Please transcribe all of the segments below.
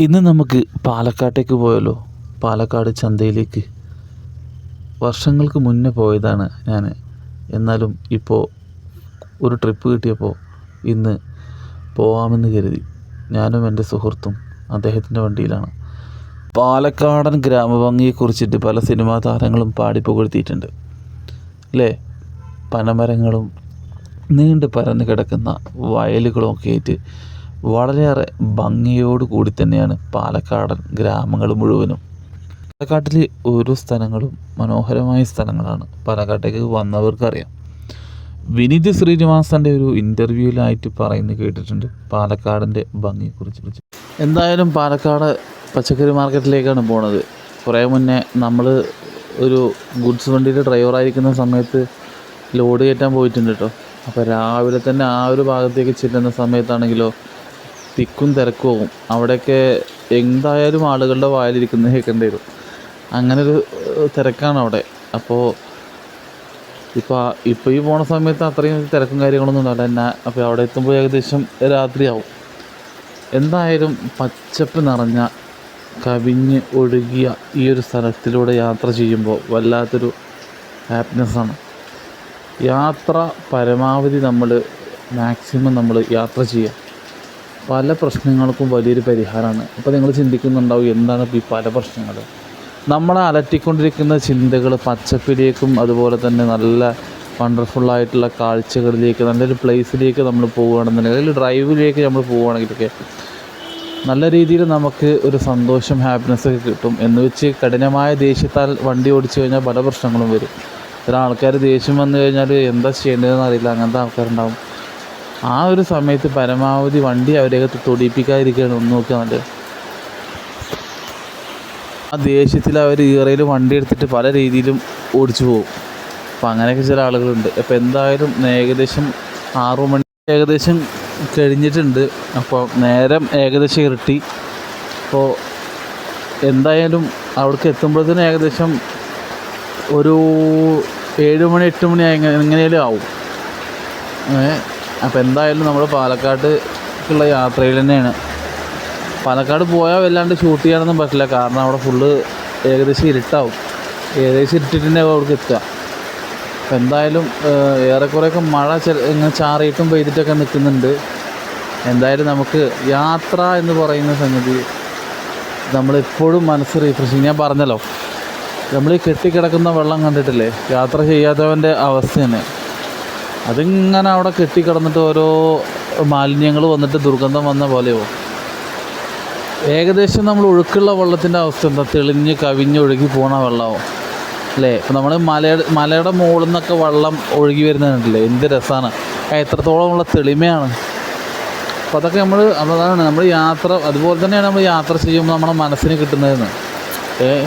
ഇന്ന് നമുക്ക് പാലക്കാട്ടേക്ക് പോയല്ലോ. പാലക്കാട് ചന്തയിലേക്ക്. വർഷങ്ങൾക്ക് മുന്നേ പോയതാണ് ഞാൻ. എന്നാലും ഇപ്പോൾ ഒരു ട്രിപ്പ് കിട്ടിയപ്പോൾ ഇന്ന് പോവാമെന്ന് കരുതി. ഞാനും എന്റെ സുഹൃത്തും അദ്ദേഹത്തിന്റെ വണ്ടിയിലാണ്. പാലക്കാടൻ ഗ്രാമഭംഗിയെക്കുറിച്ചിട്ട് പല സിനിമാ താരങ്ങളും പാടിപ്പുകഴ്ത്തിയിട്ടുണ്ട് അല്ലേ പനമരങ്ങളും നീണ്ടു പരന്നു കിടക്കുന്ന വയലുകളും ഒക്കെ ആയിട്ട് വളരെയേറെ ഭംഗിയോട് കൂടി തന്നെയാണ് പാലക്കാടൻ ഗ്രാമങ്ങൾ മുഴുവനും. പാലക്കാട്ടിലെ ഓരോ സ്ഥലങ്ങളും മനോഹരമായ സ്ഥലങ്ങളാണ്. പാലക്കാട്ടേക്ക് വന്നവർക്കറിയാം. വിനീത് ശ്രീനിവാസന്റെ ഒരു ഇന്റർവ്യൂവിലായിട്ട് പറയുന്നത് കേട്ടിട്ടുണ്ട്. പാലക്കാടിന്റെ ഭംഗിയെക്കുറിച്ച് എന്തായാലും പാലക്കാട് പച്ചക്കറി മാർക്കറ്റിലേക്കാണ് പോണത്. കുറേ മുന്നേ നമ്മൾ ഒരു ഗുഡ്സ് വണ്ടിയുടെ ഡ്രൈവറായിരിക്കുന്ന സമയത്ത് ലോഡ് കയറ്റാൻ പോയിട്ടുണ്ട് കേട്ടോ അപ്പോൾ രാവിലെ തന്നെ ആ ഒരു ഭാഗത്തേക്ക് ചെല്ലുന്ന സമയത്താണെങ്കിലോ തിക്കും തിരക്കും അവിടെയൊക്കെ എന്തായാലും ആളുകളുടെ വായിലിരിക്കുന്നത് കേൾക്കേണ്ടി വരും. അങ്ങനൊരു തിരക്കാണ് അവിടെ. അപ്പോൾ ഇപ്പോൾ ഇപ്പോൾ ഈ പോണ സമയത്ത് അത്രയും തിരക്കും കാര്യങ്ങളൊന്നും ഉണ്ടാവില്ല. എന്നാ അപ്പോൾ അവിടെ എത്തുമ്പോൾ ഏകദേശം രാത്രിയാവും. എന്തായാലും പച്ചപ്പ് നിറഞ്ഞ കവിഞ്ഞ് ഒഴുകിയ ഈ ഒരു സ്ഥലത്തിലൂടെ യാത്ര ചെയ്യുമ്പോൾ വല്ലാത്തൊരു ഹാപ്പിനെസ്സാണ് യാത്ര പരമാവധി നമ്മൾ മാക്സിമം നമ്മൾ യാത്ര ചെയ്യുക. പല പ്രശ്നങ്ങൾക്കും വലിയൊരു പരിഹാരമാണ്. അപ്പോൾ നിങ്ങൾ ചിന്തിക്കുന്നുണ്ടാവും എന്താണ് ഈ പല പ്രശ്നങ്ങൾ നമ്മളെ അലട്ടിക്കൊണ്ടിരിക്കുന്ന ചിന്തകൾ പച്ചപ്പിലേക്കും അതുപോലെ തന്നെ നല്ല വണ്ടർഫുള്ളായിട്ടുള്ള കാഴ്ചകളിലേക്ക് നല്ലൊരു പ്ലേസിലേക്ക് നമ്മൾ പോവുകയാണെന്നുണ്ടെങ്കിൽ അല്ലെങ്കിൽ ഡ്രൈവിലേക്ക് നമ്മൾ പോവുകയാണെങ്കിലൊക്കെ നല്ല രീതിയിൽ നമുക്ക് ഒരു സന്തോഷം ഹാപ്പിനെസ് ഒക്കെ കിട്ടും. എന്ന് വെച്ച് കഠിനമായ ദേഷ്യത്താൽ വണ്ടി ഓടിച്ചു കഴിഞ്ഞാൽ പല പ്രശ്നങ്ങളും വരും. ചില ആൾക്കാർ ദേഷ്യം വന്നു കഴിഞ്ഞാൽ എന്താ ചെയ്യേണ്ടതെന്ന് അറിയില്ല. അങ്ങനത്തെ ആൾക്കാരുണ്ടാവും. ആ ഒരു സമയത്ത് പരമാവധി വണ്ടി അവരെയൊക്കെ തൊടിയിപ്പിക്കാതിരിക്കുകയാണ് ഒന്ന് നോക്കുക നല്ലത്. ആ ദേഷ്യത്തിൽ അവർ ഈറയിൽ വണ്ടി എടുത്തിട്ട് പല രീതിയിലും ഓടിച്ചു പോകും. അപ്പം അങ്ങനെയൊക്കെ ചില ആളുകളുണ്ട്. അപ്പോൾ എന്തായാലും ഏകദേശം ആറു മണി ഏകദേശം കഴിഞ്ഞിട്ടുണ്ട്. അപ്പോൾ നേരം ഏകദേശം ഇരട്ടി. അപ്പോൾ എന്തായാലും അവിടേക്ക് എത്തുമ്പോഴത്തേനും ഏകദേശം ഒരു ഏഴ് മണി എട്ട് മണി എങ്ങനെ എങ്ങനെയാലും ആവും. ഏ? അപ്പോൾ എന്തായാലും നമ്മൾ പാലക്കാട്ടുള്ള യാത്രയിൽ തന്നെയാണ്. പാലക്കാട് പോയാൽ വല്ലാണ്ട് ഷൂട്ട് ചെയ്യാനൊന്നും പറ്റില്ല. കാരണം അവിടെ ഫുള്ള് ഏകദേശം ഇരുട്ടാവും. ഏകദേശം ഇരുട്ടിട്ട് തന്നെ അവിടേക്ക് എത്തുക. അപ്പം എന്തായാലും ഏറെക്കുറെയൊക്കെ മഴ ഇങ്ങനെ ചാറിയിട്ടും പെയ്തിട്ടൊക്കെ നിൽക്കുന്നുണ്ട്. എന്തായാലും നമുക്ക് യാത്ര എന്ന് പറയുന്ന സംഗതി നമ്മളെപ്പോഴും മനസ്സ് റീഫ്രഷിങ് ഞാൻ പറഞ്ഞല്ലോ നമ്മൾ ഈ കെട്ടിക്കിടക്കുന്ന വെള്ളം കണ്ടിട്ടില്ലേ? യാത്ര ചെയ്യാത്തവന്റെ അവസ്ഥ തന്നെ. അതിങ്ങനെ അവിടെ കെട്ടിക്കിടന്നിട്ട് ഓരോ മാലിന്യങ്ങൾ വന്നിട്ട് ദുർഗന്ധം വന്ന പോലെയോ? ഏകദേശം നമ്മൾ ഒഴുക്കുള്ള വെള്ളത്തിന്റെ അവസ്ഥ എന്താ? തെളിഞ്ഞ് കവിഞ്ഞ് ഒഴുകി പോണ വെള്ളമോ? അല്ലേ? ഇപ്പം നമ്മൾ മലയുടെ മലയുടെ മുകളിൽ നിന്നൊക്കെ വെള്ളം ഒഴുകി വരുന്നുണ്ടല്ലേ എന്ത് രസമാണ് എത്രത്തോളമുള്ള തെളിമയാണ്. അപ്പം അതൊക്കെ നമ്മൾ അതാണ് നമ്മൾ യാത്ര അതുപോലെ തന്നെയാണ് നമ്മൾ യാത്ര ചെയ്യുമ്പോൾ നമ്മുടെ മനസ്സിന് കിട്ടുന്നതെന്ന്. ഏ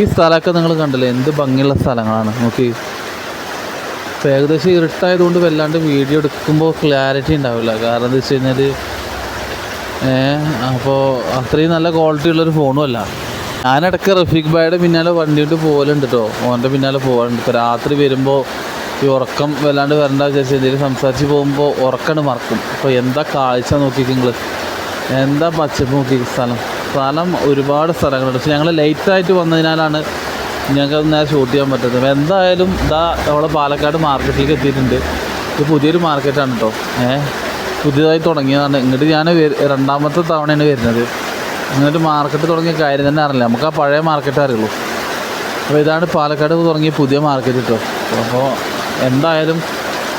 ഈ സ്ഥലമൊക്കെ നിങ്ങൾ കണ്ടില്ലേ? എന്ത് ഭംഗിയുള്ള സ്ഥലങ്ങളാണ്. നോക്കി. ഇപ്പോൾ ഏകദേശം ഇരുട്ടായതുകൊണ്ട് വല്ലാണ്ട് വീഡിയോ എടുക്കുമ്പോൾ ക്ലാരിറ്റി ഉണ്ടാവില്ല. കാരണം എന്താ വെച്ച് കഴിഞ്ഞാൽ അപ്പോൾ അത്രയും നല്ല ക്വാളിറ്റി ഉള്ളൊരു ഫോണും അല്ല. ഞാനിടയ്ക്ക് റഫീഖ് ബായുടെ പിന്നാലെ വണ്ടി കൊണ്ട് പോകലുണ്ട് കേട്ടോ ഓന്റെ പിന്നാലെ പോകാറുണ്ട് ഇപ്പോൾ രാത്രി വരുമ്പോൾ ഈ ഉറക്കം വല്ലാണ്ട് വരണ്ട വിചാരിച്ച് എന്തെങ്കിലും സംസാരിച്ച് പോകുമ്പോൾ ഉറക്കമാണ് മറക്കും. അപ്പോൾ എന്താ കാഴ്ച നോക്കിയിട്ട് നിങ്ങൾ എന്താ പച്ചപ്പ് നോക്കി സ്ഥലം? സ്ഥലം ഒരുപാട് സ്ഥലങ്ങളുണ്ട്. പക്ഷെ ഞങ്ങൾ ലേറ്റായിട്ട് വന്നതിനാലാണ് ഞങ്ങൾക്ക് നേരെ ഷൂട്ട് ചെയ്യാൻ പറ്റുന്നത് അപ്പോൾ എന്തായാലും ഇതാ നമ്മളെ പാലക്കാട് മാർക്കറ്റിലേക്ക് എത്തിയിട്ടുണ്ട്. ഇത് പുതിയൊരു മാർക്കറ്റാണ് കേട്ടോ ഏഹ് പുതിയതായി തുടങ്ങിയതാണ്. ഇങ്ങോട്ട് ഞാൻ രണ്ടാമത്തെ തവണയാണ് വരുന്നത്. ഇങ്ങോട്ട് മാർക്കറ്റ് തുടങ്ങിയ കാര്യം തന്നെ അറിയില്ല. നമുക്ക് ആ പഴയ മാർക്കറ്റ് അറിയുള്ളൂ. അപ്പോൾ ഇതാണ് പാലക്കാട് തുടങ്ങിയ പുതിയ മാർക്കറ്റ് കേട്ടോ അപ്പോൾ എന്തായാലും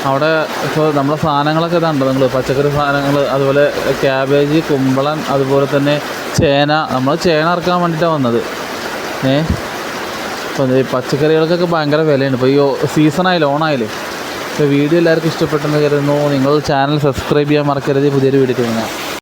അവിടെ ഇപ്പോൾ നമ്മളെ സാധനങ്ങളൊക്കെ ഇതുണ്ട് നിങ്ങൾ പച്ചക്കറി സാധനങ്ങൾ അതുപോലെ ക്യാബേജ് കുമ്പളൻ അതുപോലെ തന്നെ ചേന. നമ്മൾ ചേന ഇറക്കാൻ വേണ്ടിയിട്ടാണ് വന്നത്. ഏ? അപ്പോൾ ഈ പച്ചക്കറികൾക്കൊക്കെ ഭയങ്കര വിലയാണ്. ഇപ്പോൾ ഈ സീസണായാലും ഓണായാലും ഇപ്പോൾ വീഡിയോ എല്ലാവർക്കും ഇഷ്ടപ്പെട്ടെന്ന് കരുതുന്നു. നിങ്ങൾ ചാനൽ സബ്സ്ക്രൈബ് ചെയ്യാൻ മറക്കരുത്. പുതിയൊരു വീഡിയോ ചെയ്യുന്ന